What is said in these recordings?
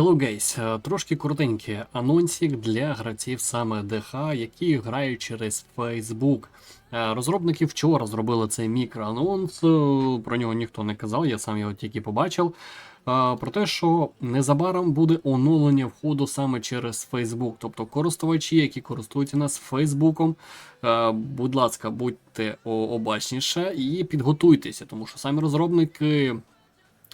Hello guys, Е, трошки коротенький анонсик для гравців саме ДХ, які грають через Facebook. Е, Розробники вчора зробили цей мікроанонс, е, про нього ніхто не казав, я сам його тільки побачив. Про те, що незабаром буде оновлення входу саме через Facebook. Тобто користувачі, які користуються нас Фейсбуком, будь ласка, будьте обачніше і підготуйтеся, тому що самі розробники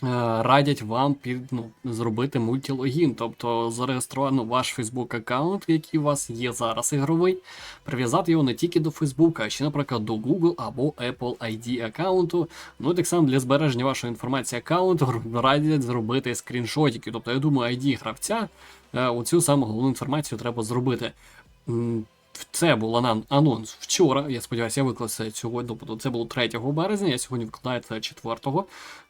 радять вам під, ну, зробити мультилогін, тобто зареєструвати ну, ваш Facebook аккаунт, який у вас є зараз ігровий, прив'язати його не тільки до Facebook, а ще, наприклад, до Google або Apple ID аккаунту. Ну і так само для збереження вашої інформації аккаунту радять зробити скріншотики. Тобто, я думаю, ID гравця е, оцю саму головну інформацію треба зробити. Це був анонс вчора. Я сподіваюся, я виклав це сьогодні. Тобто це було 3 березня, я сьогодні викладаю це 4.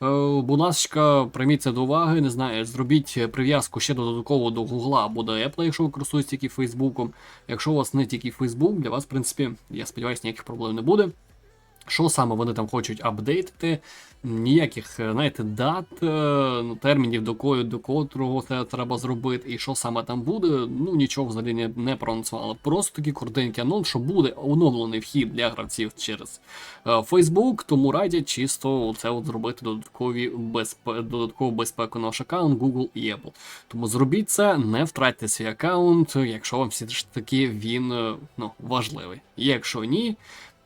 Е, будь ласка, прийміть це до уваги. Не знаю, зробіть прив'язку ще додатково до Гугла або до Apple, якщо ви користуєтесь тільки Фейсбуком. Якщо у вас не тільки Фейсбук, для вас, в принципі, я сподіваюся, ніяких проблем не буде. Що саме вони там хочуть апдейтити? Ніяких, е, знаєте, дат, е, ну, термінів, до кого, до котрого це треба зробити, і що саме там буде, ну нічого взагалі не, не проанонсували. Просто такий коротенький анонс, що буде оновлений вхід для гравців через е, Facebook, тому радять чисто це от зробити додаткові безпе, додаткову безпеку на ваш аккаунт Google і Apple. Тому зробіть це, не втратьте свій аккаунт, якщо вам все ж таки він ну, важливий. Якщо ні,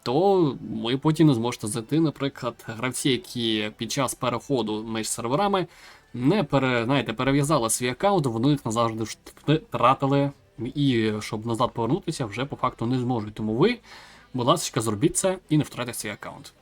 то ви потім не зможете зайти, наприклад, гравці, які під час переходу між серверами не пере, знаєте, перев'язали свій аккаунт, вони їх назавжди втратили, і щоб назад повернутися, вже по факту не зможуть. Тому ви, будь ласка, зробіть це і не втратите свій аккаунт.